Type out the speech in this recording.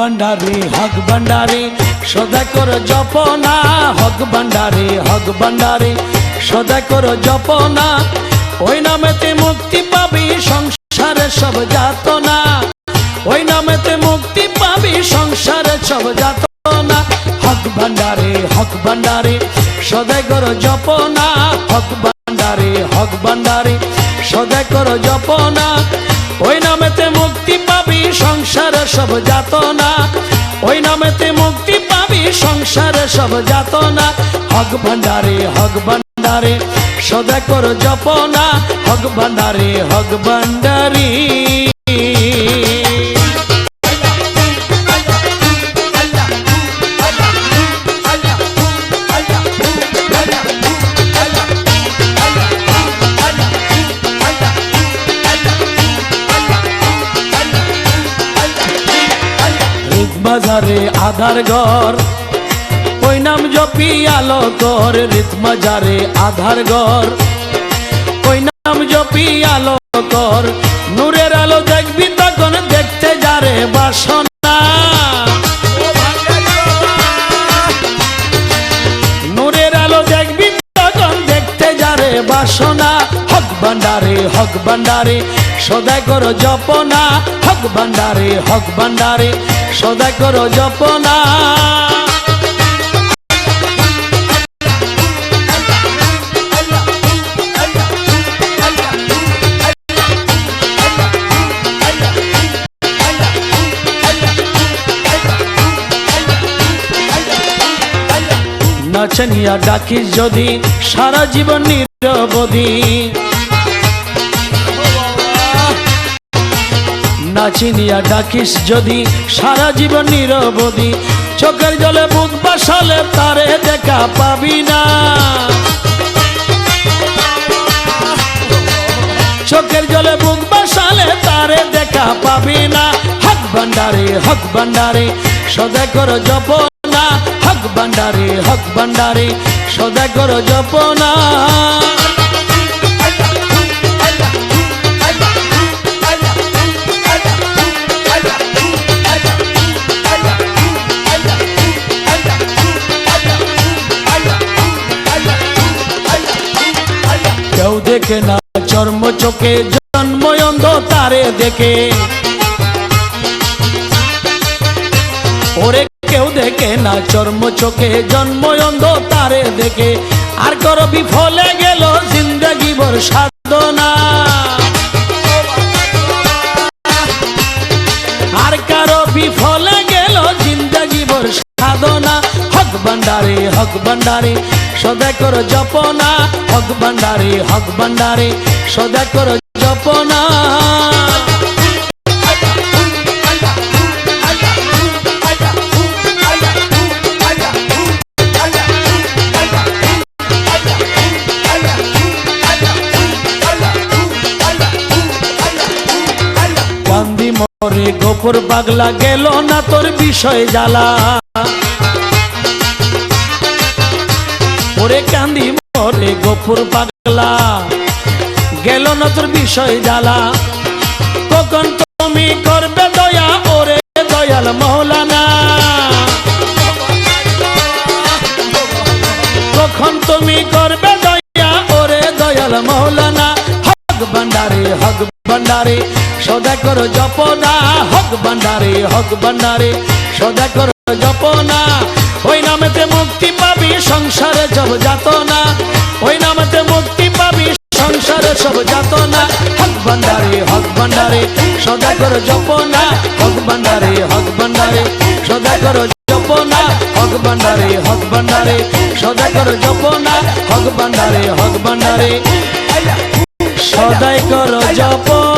ভান্ডারে হক ভান্ডারে সদা কর জপনা। হক ভান্ডারে হক ভান্ডারে সদা কর জপনা। ওই নামেতে মুক্তি পাবি সংসারে সব যাতনা। ওই নামেতে মুক্তি পাবি সংসারে সব যাতনা। হক ভান্ডারে হক ভান্ডারে সদাই কর জপনা। হক ভান্ডারে হক ভান্ডারে সদাই কর জপনা। ওই নামেতে মুক্তি সংসারে সব যাতনা। ওই নামেতে মুক্তি পাবি সংসার সব যাতনা। হক ভান্ডারে হক ভান্ডারে সদা কর জপনা। হক ভান্ডারে হক ভান্ডারি বাজারে আধার ঘর। ওই নাম জপি আলো কর রিত বাজারে আধার ঘর। ওই নাম জপি আলো কর নূরের আলো দেখবি তখন দেখতে যারে বাসনা। নূরের বাসনা। হক ভান্ডারে হক ভান্ডারে, সদাই করো জপনা। হক ভান্ডারে হক ভান্ডারে সদাই করো জপনা। নাচনিয়া ডাকিস যদি সারা জীবন নিরবধি। নাচিনিয়া ডাকিস যদি, সারা জীবন নিরবধি। চোখের জলে বুক বাসালে তারে দেখা পাবি না। চোখের জলে বুক বাসালে তারে দেখা পাবি না। হক ভান্ডারে হক ভান্ডারে, সদা করো জপনা। হক ভান্ডারে হক ভান্ডারে, সদা করো জপনা। কেউ দেখে না, চর্ম চোখে জন্ময়ন্ধ তারে দেখে। ওরে কেউ দেখে না, চর্ম চোখে জন্ময়ন্ধ তারে দেখে। আর কর বিফলে গেল জিন্দগি ভর সাধনা। আর কারও বিফলে গেল জিন্দগি ভর সাধনা। হক ভান্ডারে হক ভান্ডারে, সদা কর জপনা। হক ভান্ডারে হক ভান্ডারে, সদা কর জপনা। গোপর পাগলা গেল না তোর বিষয় জ্বালা। ওরে কান্দি মরে গোপুর পাগলা। গেল না তোর বিষয় জ্বালা। কখন তুমি করবে দয়া? ওরে দয়াল মৌলানা কখন তুমি করবে দয়া? ওরে দয়াল মৌলানা হক ভান্ডারে হক ভান্ডারে, সদা করো জপনা। হক ভান্ডারে হক ভান্ডারে, সদা করো জপনা। সব যাতনা, ওই নামেতে মুক্তি পাবি। সংসারে সব যাতনা, হক ভান্ডারে হক ভান্ডারে সদা করো জপনা, হক ভান্ডারে হক ভান্ডারে সদা করো জপনা, হক ভান্ডারে হক ভান্ডারে সদা করো জপনা, হক ভান্ডারে হক ভান্ডারে। সদাই করো জপনা